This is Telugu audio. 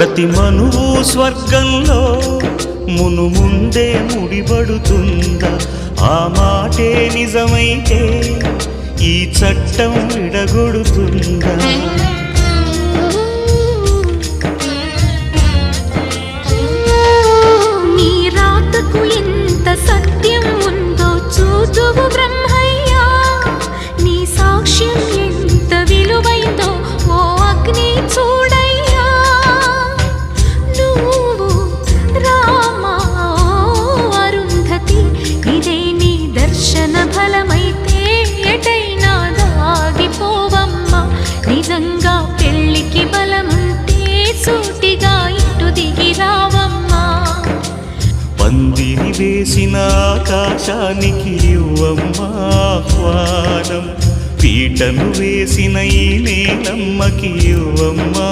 ప్రతి మనువు స్వర్గంలో మును ముందే ముడిపడుతుందా? ఆ మాటే నిజమైతే ఈ చట్టం విడగొడుతుందా? నీ ఎంత సత్యం ఉందో బ్రహ్మయ్యా. నీ సాక్ష్యం ఎంత విలువైందో ఓ అగ్ని చూ దర్శన ఎటైనా దాగిపోవమ్మా. నిజంగా పెళ్ళికి బలముంటే సూటిగా ఇటు దిగి రావమ్మా. పందిరి వేసిన ఆకాశానికి ఇవ్వమ్మా ఆహ్వానం. పీటను వేసిన ఈ నేలమ్మకి ఇవ్వమ్మా